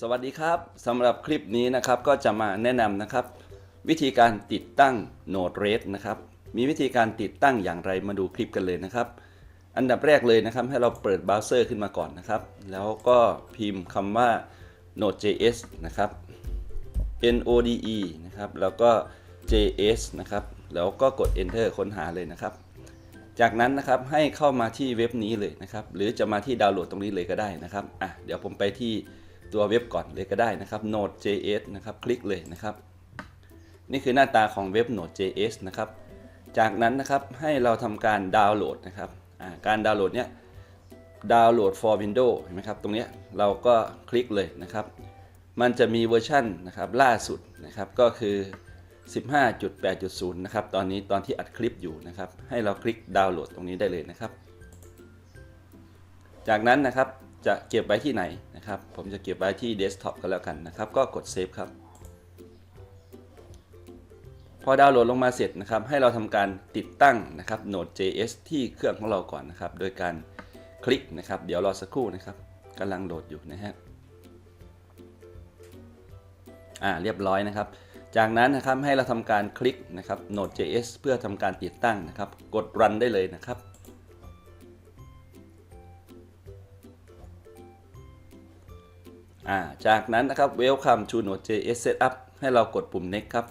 สวัสดีครับสำหรับคลิปนี้นะครับก็จะมาแนะนำนะครับ วิธีการติดตั้ง Node RED นะครับมีวิธีการติดตั้งอย่างไรมาดูคลิปกันเลยนะครับ อันดับแรกเลยนะครับให้เราเปิดเบราว์เซอร์ขึ้นมาก่อนนะครับ แล้วก็พิมพ์คำว่า Node.js นะครับ Node นะครับแล้วก็ js นะครับแล้วก็กด enter ค้นหาเลยนะครับ จากนั้นนะครับให้เข้ามาที่เว็บนี้เลยนะครับ หรือจะมาที่ดาวน์โหลดตรงนี้เลยก็ได้นะครับอะเดี๋ยวผมไปที่ ตัวเว็บก่อนเลยก็ได้นะครับ Node.js นะครับคลิกเลยนะครับ นี่คือหน้าตาของเว็บ Node.js นะครับ จากนั้นนะครับให้เราทำการดาวน์โหลดนะครับการดาวน์โหลดเนี้ยดาวน์โหลด for Windows เห็นไหมครับ ตรงเนี้ยเราก็คลิกเลยนะครับ มันจะมีเวอร์ชันนะครับล่าสุดนะครับก็คือ 15.8.0 นะครับ ตอนนี้ตอนที่อัดคลิปอยู่นะครับ ให้เราคลิกดาวน์โหลดตรงนี้ได้เลยนะครับ จากนั้นนะครับ จะเก็บไว้ที่ไหนนะครับ ผมจะเก็บไว้ที่เดสก์ท็อปก็แล้วกันนะครับ ก็กดเซฟครับ พอดาวน์โหลดลงมาเสร็จนะครับ ให้เราทำการติดตั้งนะครับ Node.js ที่เครื่องของเราก่อนนะครับ โดยการคลิกนะครับ เดี๋ยวรอสักครู่นะครับกำลังโหลดอยู่นะฮะอ่าเรียบร้อยนะครับ จากนั้นนะครับให้เราทำการคลิกนะครับ Node.js เพื่อทำการติดตั้งนะครับ กด run ได้เลยนะครับ อ่าจากนั้นนะครับ Welcome to Node.js Setup ให้เรากดปุ่ม next ครับ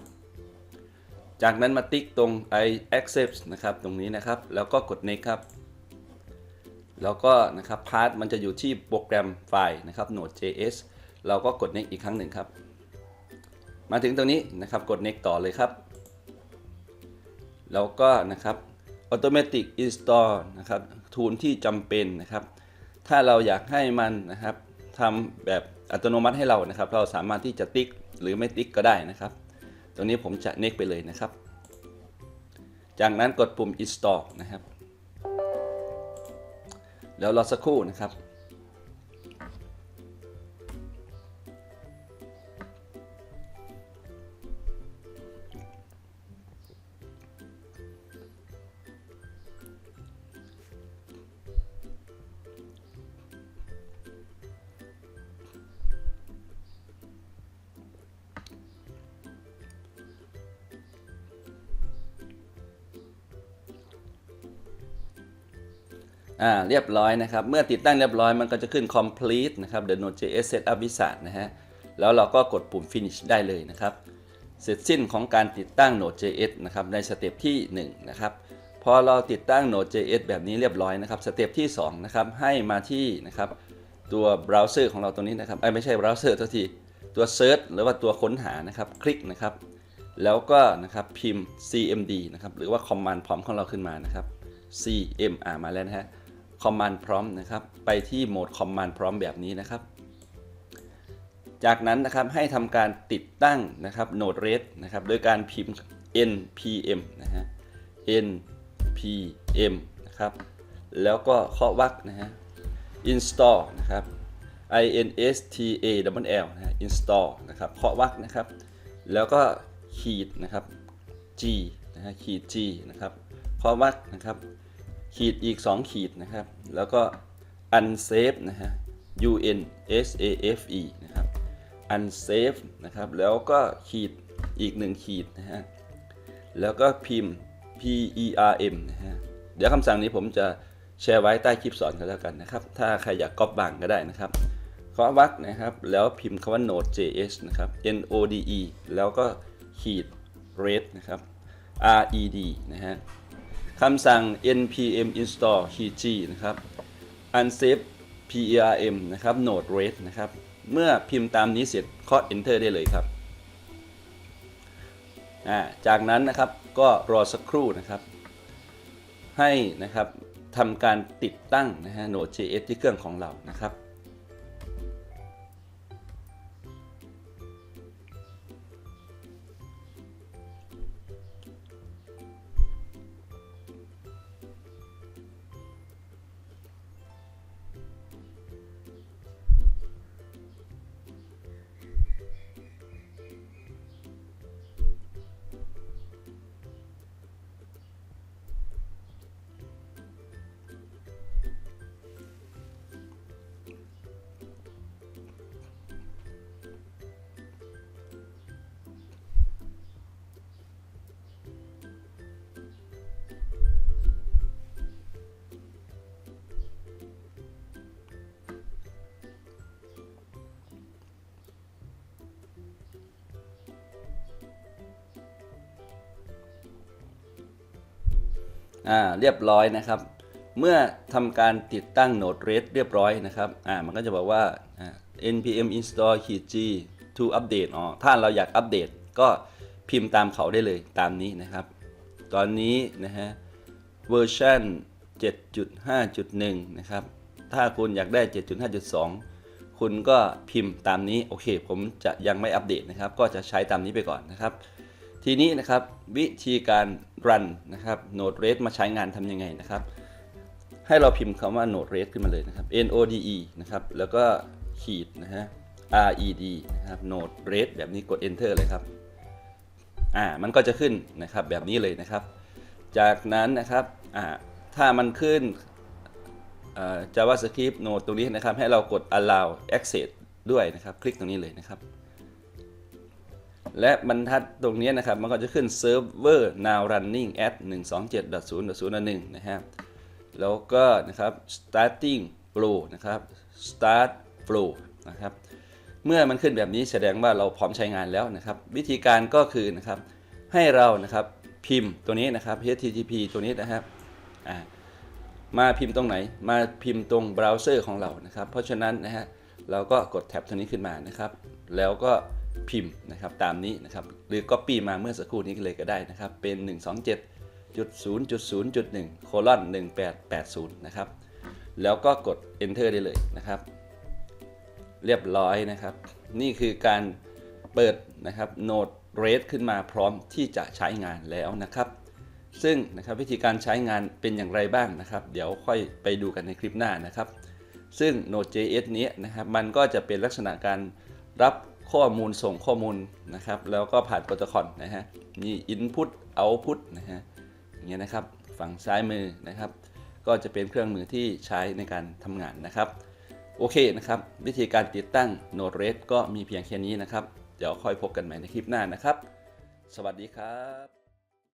จากนั้นมาติ๊กตรง I accept นะครับตรงนี้นะครับ แล้วก็กด next ครับ แล้วก็นะครับพาร์ทมันจะอยู่ที่โปรแกรมไฟล์นะครับ Node.js เราก็กด next อีกครั้งหนึ่งครับ มาถึงตรงนี้นะครับกด next ต่อเลยครับ แล้วก็นะครับ automatic install นะครับทูลที่จำเป็นนะครับ ถ้าเราอยากให้มันนะครับทำแบบ อัตโนมัติให้เรานะครับ เราสามารถที่จะติ๊กหรือไม่ติ๊กก็ได้นะครับ ตรงนี้ผมจะเน็กไปเลยนะครับ จากนั้นกดปุ่ม install นะครับ แล้วรอสักครู่นะครับ อ่าเรียบร้อยนะครับ เมื่อติดตั้งเรียบร้อยมันก็จะขึ้น complete นะครับ the Node.js setup wizard นะฮะ แล้วเราก็กดปุ่ม finish ได้เลยนะครับ เสร็จสิ้นของการติดตั้ง Node.js นะครับในสเต็ปที่1นะครับ พอเราติดตั้ง Node.js แบบนี้เรียบร้อยนะครับ สเต็ปที่2นะครับ ให้มาที่นะครับตัวเบราว์เซอร์ของเราตรงนี้นะครับไอ้ไม่ใช่เบราว์เซอร์ตัวที ตัว search หรือว่าตัวค้นหานะครับ คลิกนะครับ แล้วก็นะครับพิมพ์ cmd นะครับ หรือว่า command prompt ของเราขึ้นมานะครับ cm อ่ามาแล้วนะฮะ command prompt นะครับ ไปที่โหมด command prompt แบบนี้นะครับ จากนั้นนะครับให้ทำการติดตั้งนะครับ Node RED นะครับ โดยการพิมพ์ npm นะฮะ npm นะครับ แล้วก็เคาะวรรคนะฮะ install นะครับ install นะฮะ install นะครับ เคาะวรรคนะครับ แล้วก็ขีดนะครับ g นะฮะขีด g นะครับ เคาะวรรคนะครับ ขีดอีก 2 ขีดนะครับ แล้วก็ unsafe นะฮะ u n s a f e นะครับ unsafe นะครับ แล้วก็ขีดอีก 1 ขีดนะฮะ แล้วก็พิมพ์ p e r m นะฮะ เดี๋ยวคำสั่งนี้ผมจะแชร์ไว้ใต้คลิปสอนกันแล้วกันนะครับ ถ้าใครอยากก๊อปบางก็ได้นะครับเคาะวรรคนะครับ แล้วพิมพ์คำว่า node.js นะครับ n o d e แล้วก็ขีด red นะครับ r e d นะฮะ คำสั่ง npm install hg นะครับ unsafe perm นะครับ node red นะครับ เมื่อพิมพ์ตามนี้เสร็จเคาะ enter ได้เลยครับ จากนั้นนะครับก็รอสักครู่นะครับ ให้นะครับทำการติดตั้งนะฮะ Node.js ที่เครื่องของเรานะครับ อ่าเรียบร้อยนะครับ เมื่อทำการติดตั้ง Node-RED เรียบร้อยนะครับอ่ามันก็จะบอกว่าอ่า npm install g to update อ๋อถ้าเราอยากอัปเดตก็พิมพ์ตามเขาได้เลยตามนี้นะครับ ตอนนี้นะฮะเวอร์ชัน7.5.1 นะครับ ถ้าคุณอยากได้ 7.5.2 คุณก็พิมพ์ตามนี้ โอเค ผมจะยังไม่อัปเดตนะครับ ก็จะใช้ตามนี้ไปก่อนนะครับ ทีนี้นะครับวิธีการ run นะครับ Node-RED มาใช้งานทำยังไงนะครับ ให้เราพิมพ์คำว่า Node-RED ขึ้นมาเลยนะครับ N O D E นะครับ แล้วก็ขีดนะฮะ R E D นะครับ Node-RED แบบนี้กด enter เลยครับ อ่า มันก็จะขึ้นนะครับแบบนี้เลยนะครับ จากนั้นนะครับ อ่า ถ้ามันขึ้น JavaScript Node ตรงนี้นะครับ ให้เรากด allow access ด้วยนะครับ คลิกตรงนี้เลยนะครับ และบรรทัดตรงนี้นะครับ มันก็จะขึ้น server now running at 127.0.0.1 นะครับ แล้วก็นะครับ starting flow นะครับ start flow นะครับ เมื่อมันขึ้นแบบนี้แสดงว่าเราพร้อมใช้งานแล้วนะครับ วิธีการก็คือนะครับ ให้เรานะครับพิมพ์ตัวนี้นะครับ http ตัวนี้นะครับมาพิมพ์ตรงไหน มาพิมพ์ตรงเบราว์เซอร์ของเรานะครับ เพราะฉะนั้นนะฮะเราก็กดแท็บตัวนี้ขึ้นมานะครับ แล้วก็ พิมพ์นะครับตามนี้นะครับหรือ Copy มาเมื่อสักครู่นี้เลยก็ได้นะครับ เป็น 127.0.0.1โคลอน1880 นะครับ แล้วก็กด Enter ได้เลยนะครับ เรียบร้อยนะครับ นี่คือการเปิดนะครับ Node RED ขึ้นมาพร้อมที่จะใช้งานแล้วนะครับ ซึ่งนะครับวิธีการใช้งานเป็นอย่างไรบ้างนะครับ เดี๋ยวค่อยไปดูกันในคลิปหน้านะครับ ซึ่ง Node.js นี้นะครับมันก็จะเป็นลักษณะการรับ ข้อมูลส่งข้อมูลนะครับ แล้วก็ผ่านโปรโตคอลนะฮะ มี input output นะฮะอย่างเงี้ยนะครับ ฝั่งซ้ายมือนะครับ ก็จะเป็นเครื่องมือที่ใช้ในการทำงานนะครับ โอเคนะครับ วิธีการติดตั้ง Node-RED ก็มีเพียงแค่นี้นะครับ เดี๋ยวค่อยพบกันใหม่ในคลิปหน้านะครับ สวัสดีครับ